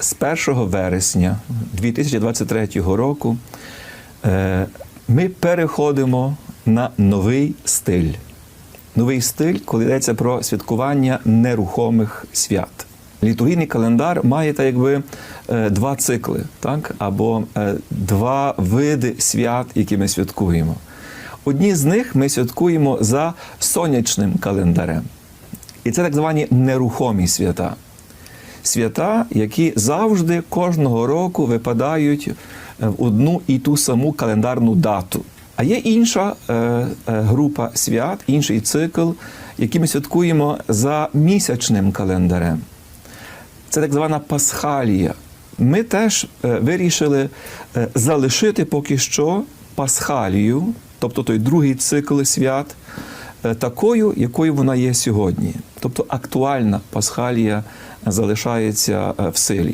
з 1 вересня 2023 року е, ми переходимо на новий стиль. Новий стиль, коли йдеться про святкування нерухомих свят. Літургійний календар має так якби е, два цикли, так? або е, два види свят, які ми святкуємо. Одні з них ми святкуємо за сонячним календарем. І це так звані нерухомі свята. Свята, які завжди кожного року випадають е, в одну і ту саму календарну дату. А є інша е, е, група свят, інший цикл, який ми святкуємо за місячним календарем. Це так звана пасхалія. Ми теж вирішили залишити поки що пасхалію, тобто той другий цикл свят, такою, якою вона є сьогодні. Тобто актуальна пасхалія залишається е, в силі.